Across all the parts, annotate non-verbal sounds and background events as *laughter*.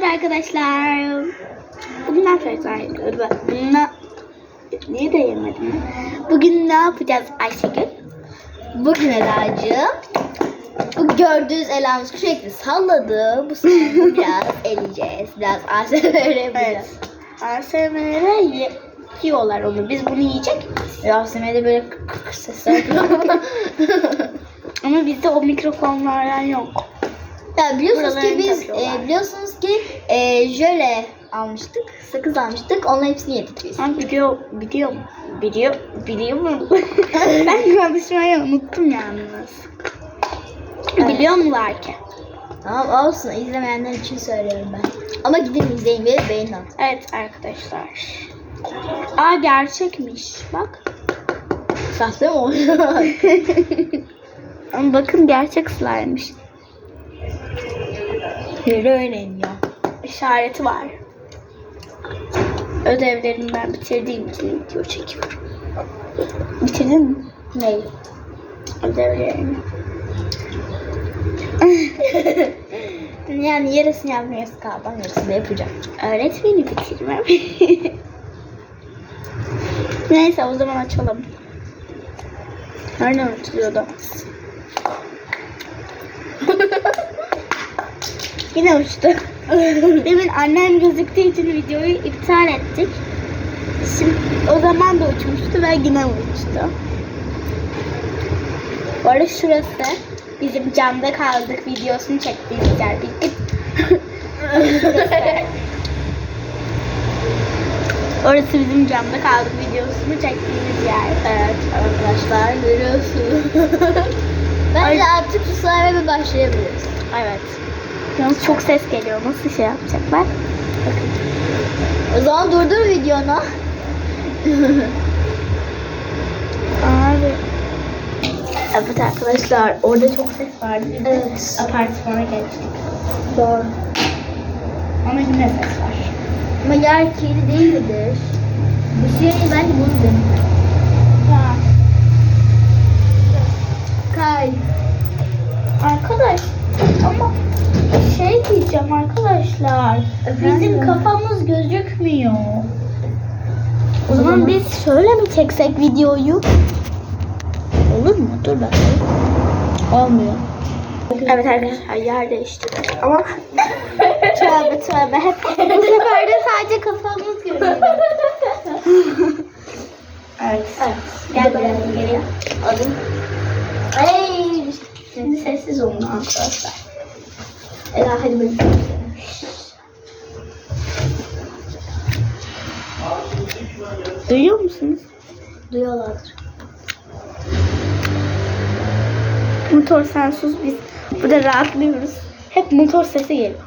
Merhaba arkadaşlar. Bugün ne yapacağız ne... Niye de yemedim? Bugün ne yapacağız Ayşegül? Bugün Eda'cığım bu gördüğünüz Ela'mız sürekli salladı. Bu sefer *laughs* biraz eleyeceğiz. Biraz ASMR yapacağız. ASMR'e ye- yiyorlar onu. Biz bunu yiyecek Evet. ASMR'de böyle kık kık sesler *laughs* ama bizde o mikrofonlardan yok. Ya biliyorsunuz ki Buralarını biz takıyorlar. e, biliyorsunuz ki e, jöle almıştık. Sakız almıştık. Onların hepsini yedik biz. Ben biliyor, biliyor, biliyor, biliyor mu? *laughs* ben konuşmayı unuttum yalnız. Evet. Biliyor mular ki? Tamam olsun. izlemeyenler için söylüyorum ben. Ama gidin izleyin ve beğenin atın. Evet arkadaşlar. Aa gerçekmiş. Bak. Sahte mi oluyor? *laughs* Ama bakın gerçek slime'mış. Yürü öğrenin ya. İşareti var. Ödevlerimi ben bitirdiğim için video çekiyorum. Bitirdin mi? Neyi? Ödevlerimi. *laughs* Yani yarısını yapmaya yarısı kaldı. Yarısını da yapacağım. Öğretmeni bitirmem. *laughs* Neyse o zaman açalım. Nereden açılıyordu? *laughs* Yine uçtu. *laughs* Demin annem gözüktüğü için videoyu iptal ettik. Şimdi o zaman da uçmuştu ve yine uçtu. Bu arada şurası bizim camda kaldık videosunu çektiğimiz yer. Bir *laughs* Orası bizim camda kaldık videosunu çektiğimiz yer. Evet arkadaşlar görüyorsunuz. *laughs* Bence artık slime'e başlayabiliriz. Evet. Yalnız çok ses geliyor. Nasıl şey yapacaklar? Bakın. O zaman durdur videonu. Abi. Evet arkadaşlar orada çok ses vardı. Biz Evet. apartmana geçtik. Doğru. Ama yine ses var. Ama yer kirli değildir. Bu şey bence bunu. Ha. Kay. Arkadaş ama şey diyeceğim arkadaşlar. Bizim Efendim? kafamız gözükmüyor. O, O zaman, zaman- biz şöyle mi çeksek videoyu? Olur mu? Dur ben. Olmuyor. Evet arkadaşlar yer değiştirdik ama *laughs* tövbe tövbe hep bu sefer de sadece kafamız görünüyor. evet. Evet. Gel biraz geriye. Adım. Ay. Şimdi sessiz olun arkadaşlar. Ela hadi böyle. Duyuyor musunuz? Duyuyorlardır. Motor sen sus biz burada rahatlıyoruz. Hep motor sesi geliyor.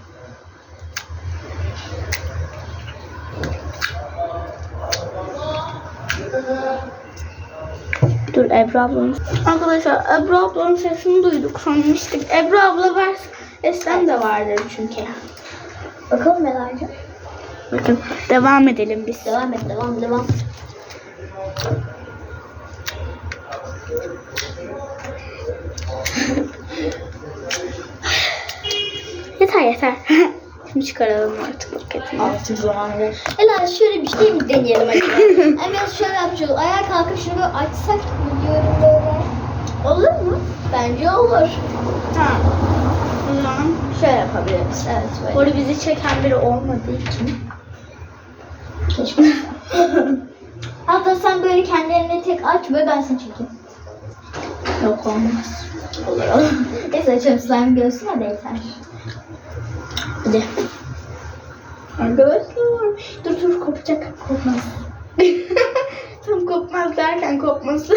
Dur Ebru ablanın. Arkadaşlar Ebru ablanın sesini duyduk sanmıştık. Ebru abla var. Esen de vardır çünkü. Bakalım Ela'cığım. Bakın devam edelim biz. Devam et, devam, devam. *laughs* Yeter yeter. Şimdi çıkaralım artık paketini. Artık zaman ver. Ela şöyle bir şey mi deneyelim acaba? *laughs* Hemen şöyle yapacağız. Ayağa kalkıp şunu böyle açsak mı diyorum böyle. Olur mu? Bence olur. Tamam. O zaman Şöyle yapabiliriz. Evet böyle. Orada bizi çeken biri olmadığı için. Keşke. *laughs* Hatta sen böyle kendi eline tek aç ve ben seni çekeyim. Yok olmaz. Olur olur. *laughs* Neyse açalım slime görsün hadi yeter. Hadi. Arkadaşlar. Dur dur kopacak. Kopmaz. *laughs* Tam kopmaz derken kopması.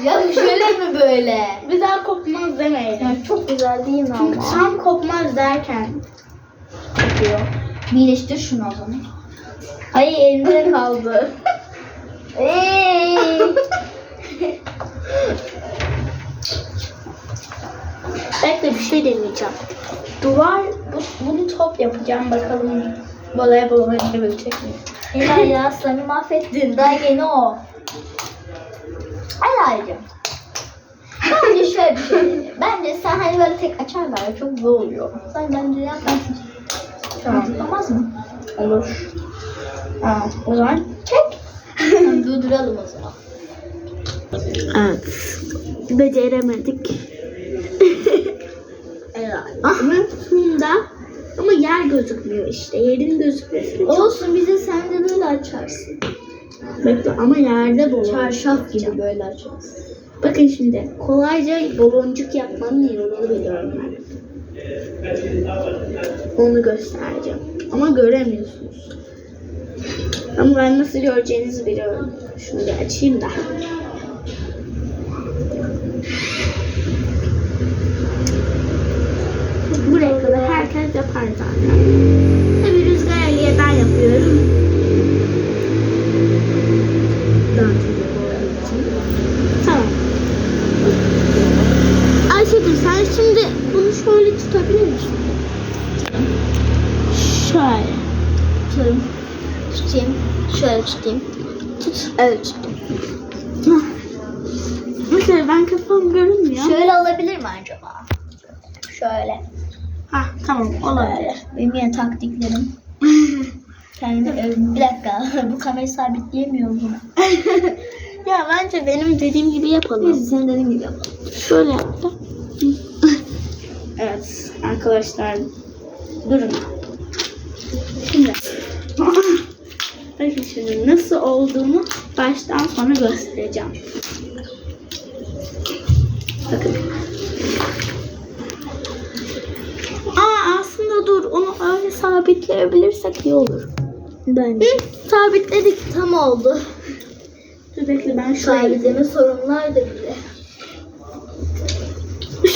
Ya şöyle mi böyle? Daha kopmaz demeyelim. Ya çok güzel değil mi Çünkü ama? tam kopmaz derken kopuyor. Birleştir şunu o zaman. Ay elimde kaldı. *laughs* Ey! Bekle bir şey deneyeceğim. Duvar, bu, bunu top yapacağım bakalım. Balaya girebilecek miyim? Ela ya slime'ı mahvettin. Daha yeni o. Ela'cığım. Bence şöyle bir şey. Bence sen hani böyle tek açarlar ya çok zor oluyor. Sen bence yap ben Tamam. Olmaz mı? Olur. Aa, o zaman çek. Tamam, Durduralım o zaman. Evet. Beceremedik. Evet. Ama bunda ama yer gözükmüyor işte. Yerin gözükmesi Olsun bize sen de böyle açarsın. Bekle ama yerde balon. Çarşaf gibi böyle açarsın. Bakın şimdi kolayca baloncuk yapmanın yolunu biliyorum ben. Onu göstereceğim. Ama göremiyorsunuz. Ama ben nasıl göreceğinizi biliyorum. Şunu bir açayım da. Buraya kadar herkes yapar zaten. Tabii Rüzgar Ali'ye ben yapıyorum. Dantili olduğu için. Tamam. Ayşegül sen şimdi bunu şöyle tutabilir misin? Şöyle. Tutarım. Tutayım. Şöyle tutayım. Tut. Evet tuttum. Mesela ben kafam görünmüyor. Şöyle olabilir mi acaba? Şöyle. Ha tamam olabilir. Benim yine taktiklerim. *laughs* Kendimi övdüm. Bir dakika. *laughs* Bu kamerayı sabitleyemiyorum bunu. *laughs* ya bence benim dediğim gibi yapalım. Neyse senin dediğin gibi yapalım. Şöyle yaptım. evet arkadaşlar durun. Şimdi bakın şimdi nasıl olduğunu baştan sona göstereceğim. Bakın. Aa aslında dur onu öyle sabitleyebilirsek iyi olur. Bence. Hı, sabitledik. Tam oldu. Dur bekle ben şöyle Sabitleme sorunlar da bile.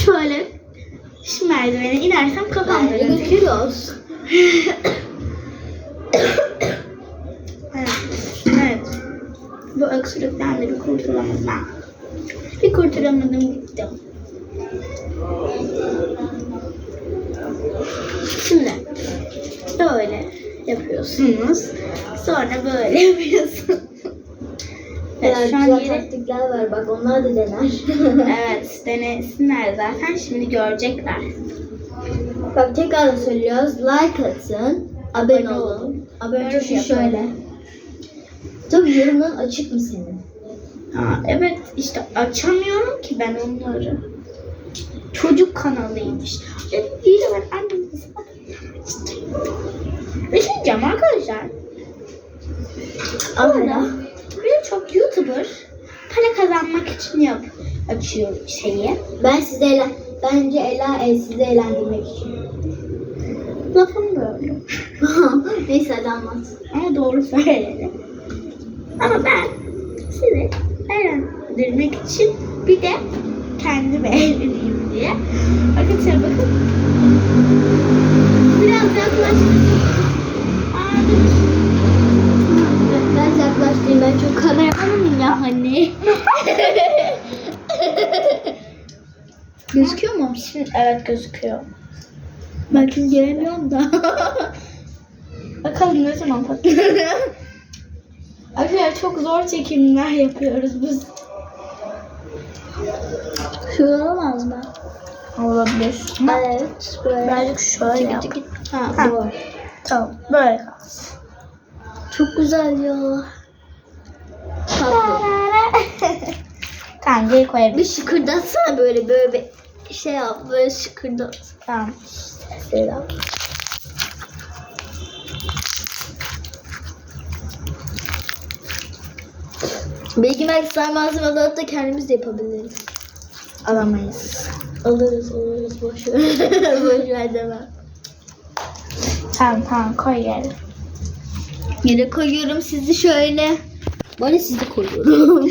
şöyle şu merdivene inersem kafam da Bence *laughs* De bir kurtulamadım. Bir kurtulamadım gittim. Şimdi böyle yapıyorsunuz. Sonra böyle *laughs* yapıyorsunuz. Evet, şu an yeri... taktikler var bak onlar da dener. *laughs* *laughs* Evet, denesinler zaten. Şimdi görecekler. bak tekrar söylüyoruz. Like atın. Abone Abone olun. olun. Abone yapın. şöyle. Tabii yorumların açık mı senin? Aa, evet işte açamıyorum ki ben onları. Çocuk kanalıymış. İyi de ben Bir şey diyeceğim arkadaşlar. Abone. Birçok YouTuber para kazanmak için yap açıyor şeyi. Ben size eğlen... Bence Ela e, sizi eğlendirmek için. Lafım böyle. *laughs* Neyse hadi anlat. Ama doğru söyledim. Ama ben sizi eğlendirmek için bir de kendimi *laughs* eğleneyim diye. Arkadaşlar bakın. Biraz yaklaştım. Aa, dur. Ben çok kameramanım ya anne. Gözüküyor mu? Şimdi evet gözüküyor. Bakın göremiyorum da. Bakalım ne zaman patlıyor. *laughs* Arkadaşlar çok zor çekimler yapıyoruz biz. Şöyle olamaz mı? Olabilir. Evet. Böyle. Birazcık şöyle yap. Ha, Ha, doğru. Tamam. Böyle kalsın. Çok güzel ya. Tatlı. *laughs* tamam geri koyabilirim. Bir şıkırdatsana böyle böyle bir şey yap böyle şıkırdat. Tamam. Sesleri Belki belki malzemeleri da kendimiz de yapabiliriz. Alamayız. Alırız alırız boş ver. *laughs* boş ver demem. Tamam tamam koy geri. Yere koyuyorum sizi şöyle. Böyle *laughs* sizi koyuyorum.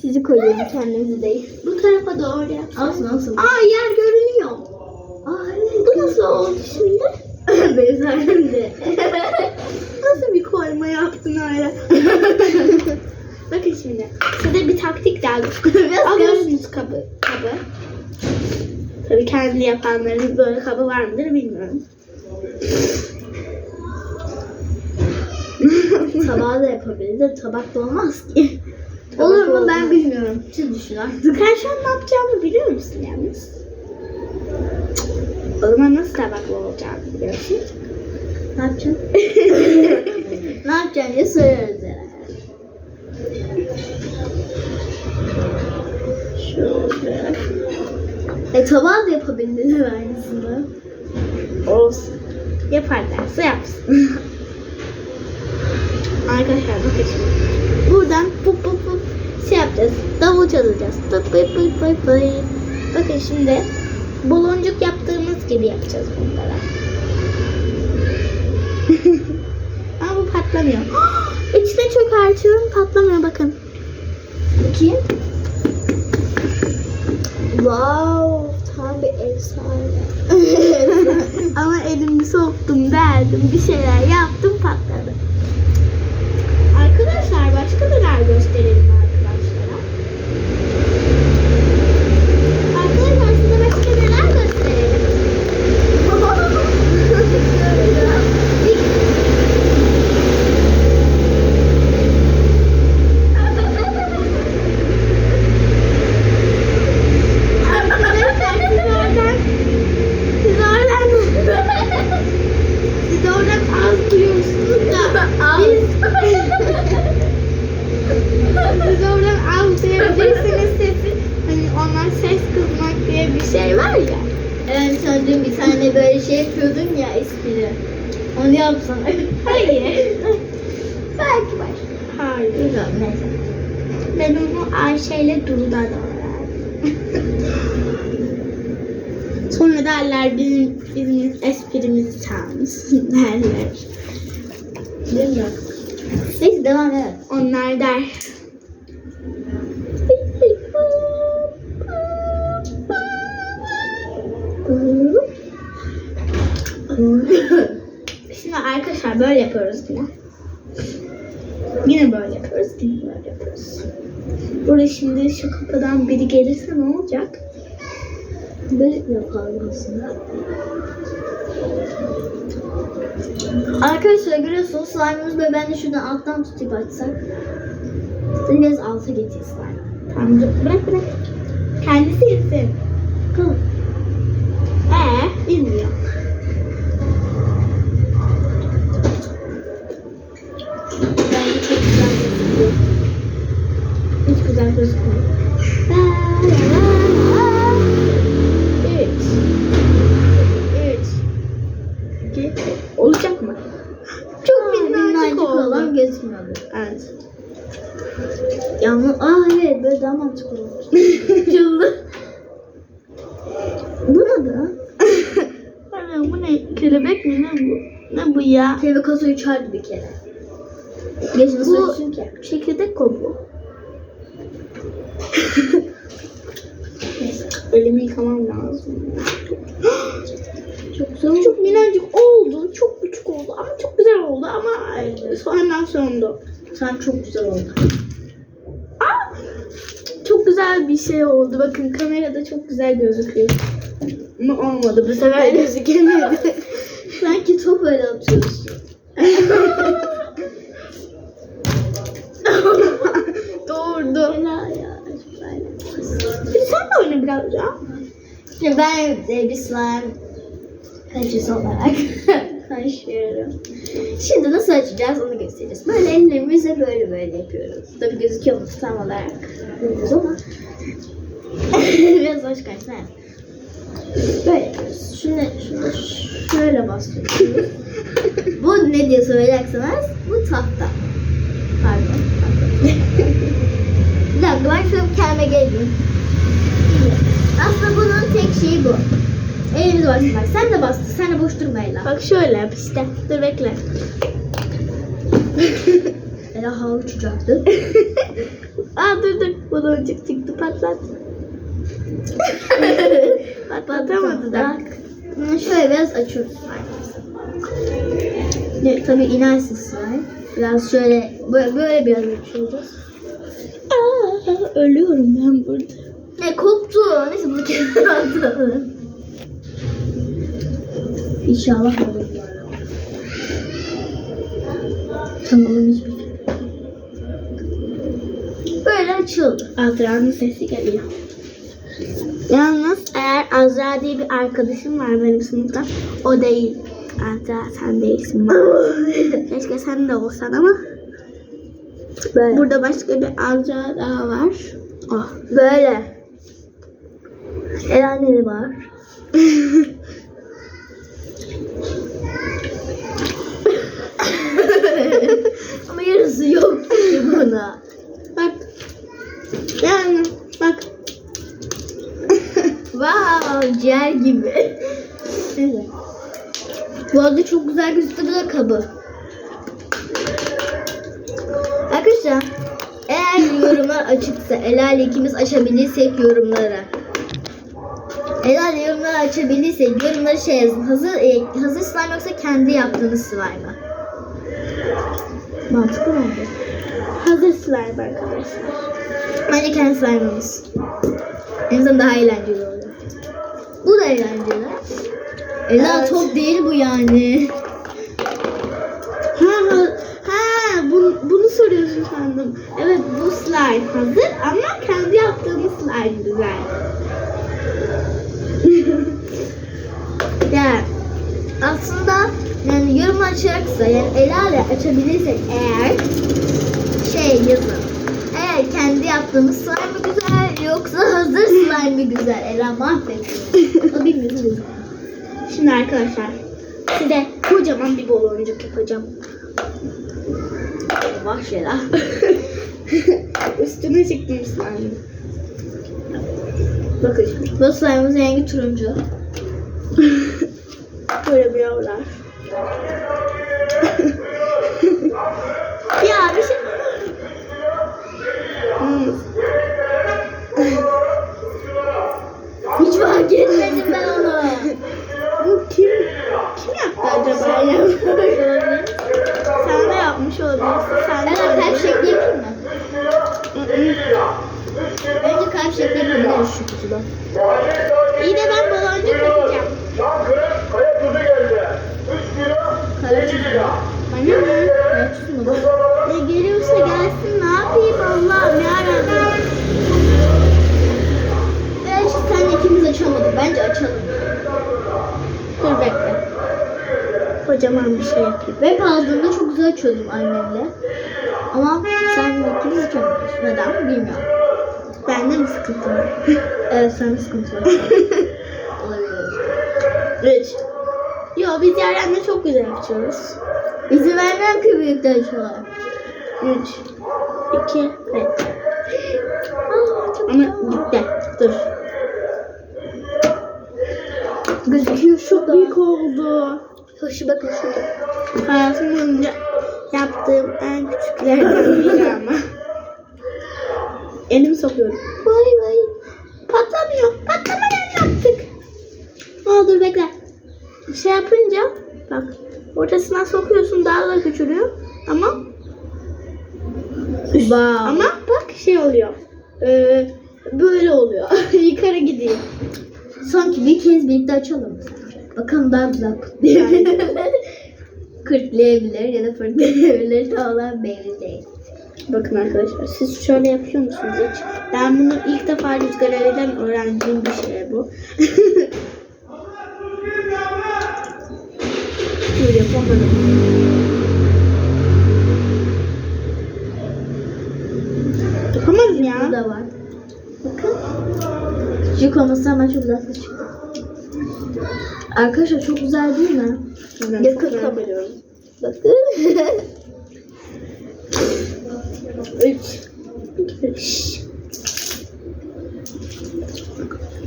sizi koyuyorum kendimizi değil. Bu tarafa doğru yap. Olsun olsun. Aa yer görünüyor. Aa, evet. Bu nasıl oldu şimdi? *laughs* Benim sayemde. Nasıl bir koyma yaptın öyle? Bakın şimdi. Size bir taktik daha *laughs* Biraz Alıyorsunuz kabı. kabı. Tabii kendi yapanların böyle kabı var mıdır bilmiyorum. *laughs* Tabağı da yapabiliriz de tabak da olmaz ki. Olur mu Tabak ben bilmiyorum. Siz düşün artık. Ben şu an ne yapacağımı biliyor musun yalnız? O zaman nasıl tabaklı olacağını biliyorsun. Ne yapacaksın? *laughs* ne yapacaksın diye soruyoruz herhalde. Yaparlarsa yapsın. *laughs* Arkadaşlar bakın şimdi. Buradan pup pup pup şey yapacağız. Davul çalacağız. Pıp pıp pıp pıp pıp. Bakın şimdi baloncuk yaptığımız gibi yapacağız bunlara. *laughs* Ama bu patlamıyor. *gasps* İçine çökertiyorum patlamıyor bakın. Bakayım. Wow, tam bir efsane. *laughs* Ama elimi soktum, deldim, bir şeyler yaptım, patladı. Arkadaşlar başka neler gösterelim arkadaşlara? Arkadaşlar size başka neler gösterelim? Arkadaşlar siz oradan, siz oradan, siz oradan az duyuyorsunuz da biz siz oradan az duyabilirsiniz sesi. Hani onlar ses kızmak diye bir şey var ya. Evet sen dün bir tane böyle şey yapıyordun ya espri. Onu yapsana. *laughs* Hayır. Belki var. Hayır. Neyse. Ben onu Ayşe ile Duru'dan öğrendim. Sonra derler bizim, bizim esprimizi çalmışsın *laughs* derler. Bilmiyorum. Neyse devam et. Onlar der. Arkadaşlar böyle yapıyoruz yine. Yine böyle yapıyoruz, yine böyle yapıyoruz. Burada şimdi şu kapıdan biri gelirse ne olacak? Böyle yapalım aslında. Arkadaşlar görüyorsunuz slime'ımız böyle ben de şuradan alttan tutup açsak. Biraz alta getir slime. Tamam bırak bırak. Kendisi insin. Bakalım. Ee, bilmiyor. Bence çok güzel gözüküyor. Hiç güzel gözükmüyor. Üç. Üç. İki. Olacak mı? Çok minnacık olan gözükmüyor. Evet. Yalnız aa evet böyle daha mantıklı. Çıldı. Bu ne? Anne bu ne? Kelebek mi? Ne bu? Ne bu ya? Kelebek olsa uçardı bir kere. Nasıl Bu çekirdek. Neyse, elimi yıkamam lazım. Çok güzel. Çok minnacık oldu. Çok küçük oldu ama çok güzel oldu ama sonra hemen sondu. Sen çok güzel oldu. Aa, çok güzel bir şey oldu. Bakın kamerada çok güzel gözüküyor. Ama olmadı. Bu sefer gözükemedi. *laughs* Sanki top öyle atıyorsun. *laughs* Doğurdu. Helal ya. Bir sen ya. Şimdi ben slime kaçısı olarak *laughs* taşıyorum. Şimdi nasıl açacağız onu göstereceğiz. Böyle ellerimizle böyle böyle yapıyoruz. Tabii gözüküyor mu tam olarak bilmiyoruz ama *laughs* biraz hoş kaçtı. Böyle yapıyoruz. Şimdi, şunu şöyle bastırıyoruz. bu ne diye soracaksınız? Bu tahta. Pardon. tahta. *laughs* bir dakika ben şöyle kendime Aslında bunun tek şeyi bu. Elimizi bastırmak. Sen de bastır. Sen de boş durma Ela. Bak şöyle yap işte. Dur bekle. *laughs* Ela hava uçacaktı. *laughs* Aa dur dur. Baloncuk çıktı patlat. *laughs* Patlatamadı da. Bak. Bunu şöyle biraz açıyoruz. Ne, tabii inersin slime. Biraz şöyle böyle, böyle biraz açıyoruz. Aa, ölüyorum ben burada. Ne koptu. Neyse bunu kenara atalım. İnşallah olur. Tamam hiçbir. Böyle açıldı. Azra'nın sesi geliyor. Yalnız eğer Azra diye bir arkadaşım var benim sınıfta. O değil. Azra sen değilsin. *laughs* Keşke sen de olsan ama. Böyle. Burada başka bir Azra daha var. Oh. Böyle. El anneli var. Ama yarısı yok buna. Bak. Yani bak. Wow, ciğer gibi. Evet. Bu arada çok güzel gözüktü bu da kabı. Arkadaşlar eğer yorumlar açıksa ile ikimiz açabilirsek yorumlara. İle yorumları açabilirsek yorumları şey yazın. Hazır, e, hazır slime yoksa kendi yaptığınız slime mı? Mantıklı mı? Hazır slime arkadaşlar. Bence kendi slime'ımız. En azından daha eğlenceli oluyor. Bu da eğlenceli. Ela Evet. top değil bu yani. Ha, ha, ha bunu, bunu soruyorsun sandım. Evet bu slime hazır ama kendi yaptığımız slime güzel. Yani aslında yani yorum açacaksa yani Ela ile açabilirsek eğer şey yazın. Eğer kendi yaptığımız slime mi güzel yoksa hazır slime mi güzel? Ela mahvediyor. O bilmiyorum güzel. Şimdi arkadaşlar size kocaman bir baloncuk yapacağım. Vah Ela. *laughs* Üstüne çıktım slime. Bakın. Bu slime'ımızın rengi turuncu. *laughs* Böyle miyavlar. ya bir şey... Hmm. Hiç fark etmedim ben onu. Bu kim kim yaptı acaba ya? Sen de yapmış olabilirsin. Sen de Ela kalp şekli yapayım mı? Hı hı. Önce kalp şekli yapabiliriz şu kutuda. İyi de ben baloncuk yapacağım. Çankırı kaya tuzu geldi. 3 kilo Kara çizgi. Bana ne? Kara çizgi mi? Ne geliyorsa gelsin ne yapayım Allah'ım yarabbim. Bence sen ikimiz açamadık. Bence açalım. Dur bekle. Kocaman bir şey yapayım. Ben çok açıyordum annemle. Ama sen ikimiz açamıyoruz. Neden bilmiyorum. Bende mi sıkıntı var? *laughs* Evet sen sıkıntı var. *laughs* Olabilir. Üç. Yo biz Yaren'le çok güzel yapıyoruz. İzin vermem ki büyükte açıyorlar. Üç. iki, bir. Ama gitti. Dur. Gözüküyor Çok büyük oldu. Hoşu bakın şurada. Hayatım boyunca yaptığım en küçüklerden biri ama. Elimi sokuyorum. Vay vay. Patlamıyor. Patlamadan yaptık. Ne olur bekle. Şey yapınca bak ortasına sokuyorsun daha da küçülüyor ama Wow. ama bak şey oluyor. Ee, böyle oluyor. *laughs* Yukarı gidiyor. sanki bir kez birlikte açalım. Bakalım daha güzel kutlayabilir. *laughs* Kırtlayabilir ya da fırtlayabilir. *laughs* Tamamen belli değil. Bakın arkadaşlar siz şöyle yapıyor musunuz hiç? Ben bunu ilk defa Rüzgar Ali'den öğrendiğim bir şey bu. *laughs* Dur yapamadım. Yapamadım ya. Bu da var. Bakın. Küçük olması ama çok ses çıktı. Arkadaşlar çok güzel değil mi? Ben Yakın ediyorum. Bakın. *laughs*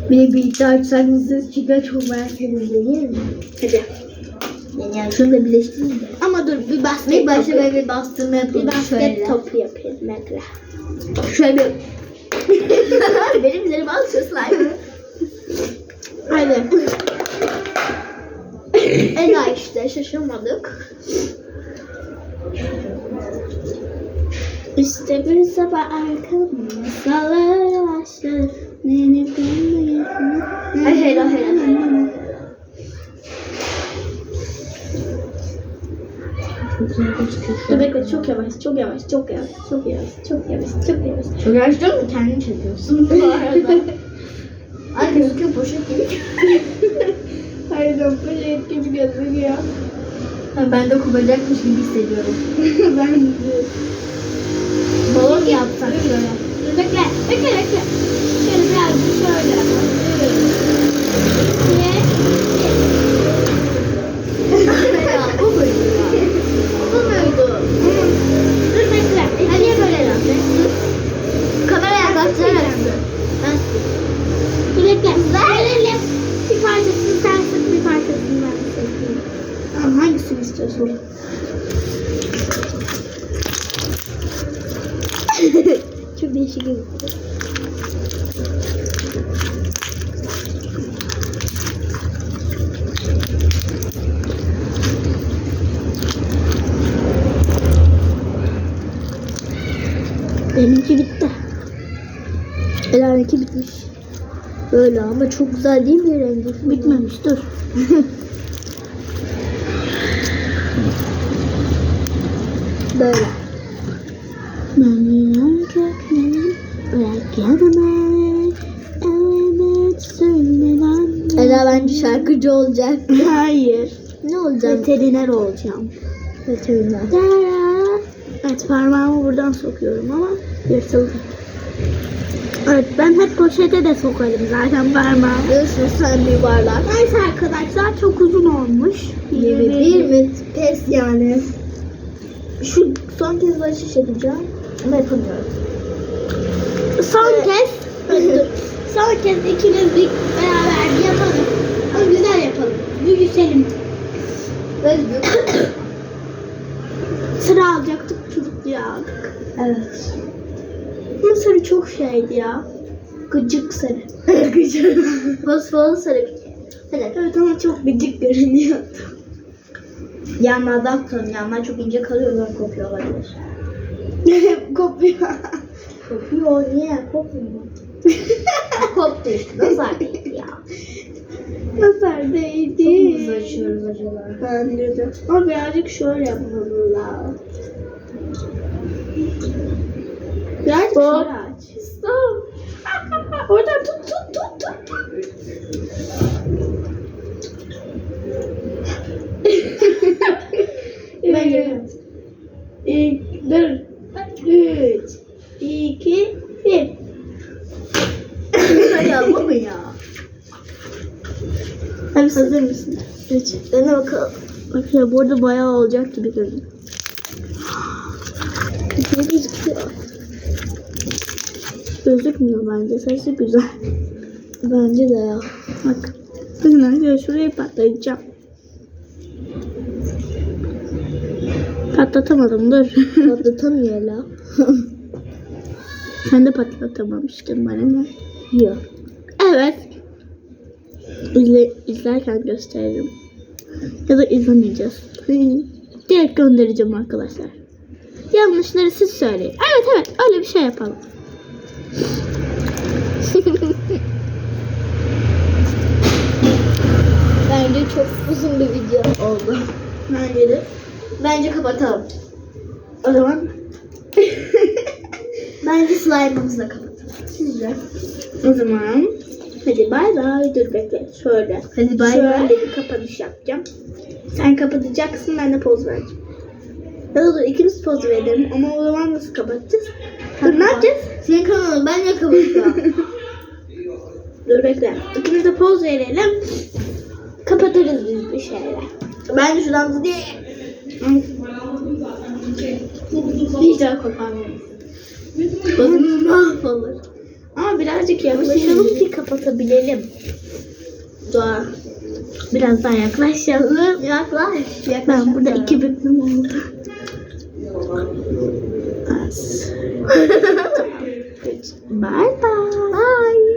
Bir de birlikte açsak ses çıkar çok merak ediyorum değil mi? Hadi. Yani, yani şunu da birleştireyim de. Ama dur bir basket İlk başta topu. böyle bir bastırma Bir yapalım basket şöyle. topu yapayım. Bekle. Şöyle bir... *laughs* Benim üzerime alışıyor slime. Hadi. *laughs* Ela işte şaşırmadık. İşte bir sabah arkamda masallar başladı. Nene bunu Ay, hela. Dur bekle çok yavaş, çok yavaş, çok yavaş, çok yavaş, çok yavaş, çok yavaş. Çok yaşlı mı kendini çekiyorsun bu arada? Ay gözüküyor poşet gibi. Pardon poşet gibi gözüküyor. Ben de kopacakmış gibi hissediyorum. *laughs* ben de. Balon yapsak şöyle. Bekle. Bekle bekle. Şöyle birazcık şöyle. Bir. ya bu muydu ya? Bu muydu? Dur bekle. Ha niye böyle yaptın? Kamera yaklaştırarak. Ben Dur bekle. Verelim. Bir parçasını sen sık bir parçasını ben sıkayım. Tamam hangisini istiyorsun? Çok değişik. Benimki bitti. Ela'nınki bitmiş. Böyle ama çok güzel değil mi rengi? Bitmemiş dur. *laughs* Böyle. Şarkıcı olacak. *laughs* Hayır. Ne olacak? Veteriner olacağım. Veteriner. Dara. Evet parmağımı buradan sokuyorum ama yırtıldı. Evet ben hep poşete de sokarım zaten parmağımı. Diyorsun sen yuvarlak. Neyse arkadaşlar çok uzun olmuş. Bir mi? Bir mi? Pes yani. Şu son kez başı çekeceğim. Ama yapamıyorum. Son kez. Dur. *laughs* Son kez ikimiz bir beraber yapalım. Büyüselim. Özgür. Sıra alacaktık çocukluğa aldık. evet. Ama sarı çok şeydi ya. Gıcık sarı. Gıcır. Fosforlu sarı bir kere. Hadi. Evet ama çok gıcık görünüyor. Yanlardan tutalım. Yanlar çok ince kalıyor. Böyle kopuyor olabilir. *laughs* Kopuyor. Kopuyor. Niye? Kopmuyor mu? *laughs* Koptu işte. Nasıl artık ya? Nazar değdi. Çok hızlı açıyoruz acaba. Bence de. Ama birazcık şöyle yapmamız lazım. Birazcık şöyle aç. Stop. *laughs* Oradan tut tut tut tut. *laughs* Bence Evet. İlk, dur. Üç, iki, bir. ya bu mu ya? Hadi hazır mısın? Üç. Dene bakalım. Arkadaşlar bu arada bayağı olacak gibi görünüyor. Ne gözüküyor? Gözükmüyor bence. Sesi güzel. Bence de ya. Bak. Bakın arkadaşlar şurayı patlatacağım. Patlatamadım dur. *laughs* Patlatamıyor la. Sen de patlatamamıştın bana ne? Yok. Evet. İzle, izlerken gösteririm. Ya da izlemeyeceğiz. Direkt göndereceğim arkadaşlar. Yanlışları siz söyleyin. Evet evet öyle bir şey yapalım. *laughs* Bence çok uzun bir video oldu. Bence de. Bence kapatalım. O zaman *laughs* Bence slime'ımızı da kapatalım. Sizce? o zaman hadi bay bay dur bekle şöyle. Hadi bay şöyle bay. bir kapanış yapacağım. Sen kapatacaksın ben de poz vereceğim. Ya da dur ikimiz poz verelim ama o zaman nasıl kapatacağız? Dur ne yapacağız? Senin kanalın ben de kapatacağım. *laughs* Dur bekle. İkimiz de poz verelim. Kapatırız biz bir şeyler. ben de şuradan diye. Hiç daha koparmayız. Gözümüz mahvolur. Ama birazcık yaklaşalım ki kapatabilelim. Doğru. Biraz daha yaklaşalım. Yaklaş. Yaklaş. Ben burada iki büklüm oldu. Tamam. Üç. *laughs* Bye